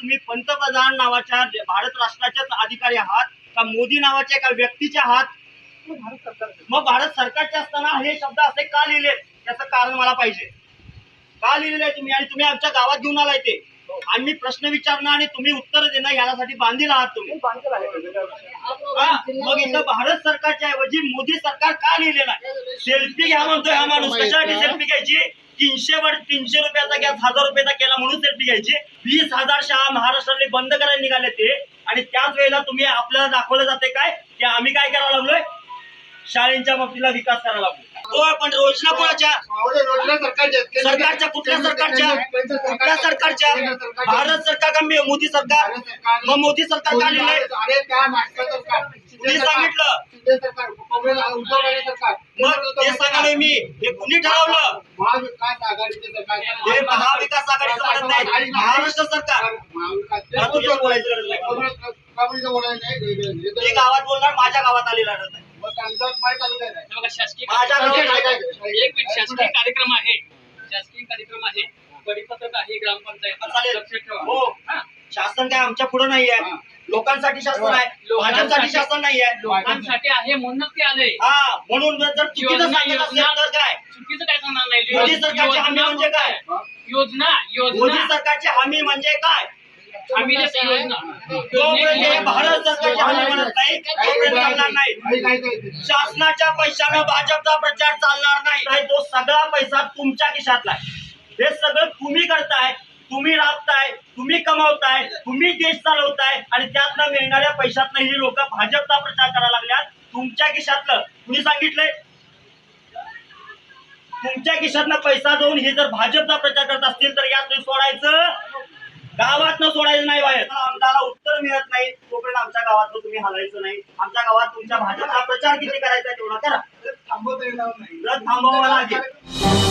तुम्ही पंतप्रधान नावाच्या भारत राष्ट्राच्याच अधिकारी आहात का मोदी नावाच्या एका व्यक्तीच्या आहात? मग भारत सरकारचे असताना हे शब्द असे का लिहिले? याचं कारण मला पाहिजे. का लिहिलेलं आहे तुम्ही? आणि तुम्ही आमच्या गावात घेऊन आलाय ते. आणि मी प्रश्न विचारणं आणि तुम्ही उत्तर देणं यासाठी बांधील आहात तुम्ही. मग इथं भारत सरकारच्या ऐवजी मोदी सरकार का लिहिलेलं आहे? सेल्फी घ्या म्हणतोय हा माणूस. कशासाठी सेल्फी घ्यायची? तीनशे वर तीनशे रुपयाचा गॅस हजार रुपयाचा केला म्हणून सेल्फी घ्यायची. वीस हजार शाळा महाराष्ट्रातले बंद करायला निघाले ते. आणि त्याच वेळेला तुम्ही आपल्याला दाखवलं जाते काय? की आम्ही काय करायला लागलोय? शाळेंच्या बाबतीला विकास करायला लागलो हो पण योजना कोणाच्या? सरकारच्या कुठल्या सरकारच्या कुठल्या सरकारच्या? भारत सरकार का मोदी सरकार? मग मोदी सरकार का लिहिलंय सांगितलं. मग ते सांगालोय मी. हे कुणी ठरवलं? हे महाविकास आघाडीचं म्हणत नाही. महाराष्ट्र सरकार. मला तुझ्यावर बोलायची गरज नाही. मी गावात बोलणार माझ्या गावात आलेला नाही. हे बघा, शासकीय माझ्या आहे. एक मिनिट शासकीय कार्यक्रम आहे. शासकीय कार्यक्रम आहे. परिपत्रक आहे ग्रामपंचायत. चालेल. लक्षात ठेवा. हो. हा. शासन काय आमच्या पुढे नाहीये लोकांसाठी शासन आहे. भाजपसाठी शासन नाहीये लोकांसाठी आहे म्हणूनच ते आले. हा म्हणून जर चुकीचं योजना- सांगत असेल योजना- तर काय चुकीचं काय सांगणार नाही मोदी सरकारची हमी म्हणजे काय? योजना मोदी योजना सरकारची हमी म्हणजे काय? देते योजना. हे भारत सरकारची हमी म्हणत नाही तोपर्यंत चालणार नाही. शासनाच्या पैशानं भाजपचा प्रचार चालणार नाही. नाही, तो सगळा पैसा तुमच्या खिशातला आहे. हे सगळं तुम्ही करताय तुम्ही राबताय तुम्ही कमावताय तुम्ही देश चालवताय आणि त्यातनं मिळणाऱ्या पैशातनं ही लोक भाजपचा प्रचार करायला लागल्यात. तुमच्या खिशातलं. कुणी सांगितलंय? तुमच्या खिशातनं पैसा जाऊन हे जर भाजपचा प्रचार करत असतील तर यात तुम्ही सोडायचं? गावात न सोडायचं नाही बाहेर. आमदाराला उत्तर मिळत नाही. तोपर्यंत आमच्या गावात तुम्ही हलायचं नाही. आमच्या गावात तुमच्या भाजपचा प्रचार किती करायचा तेवढा करा. थांबवता येणार नाही. थांबवावा लागेल.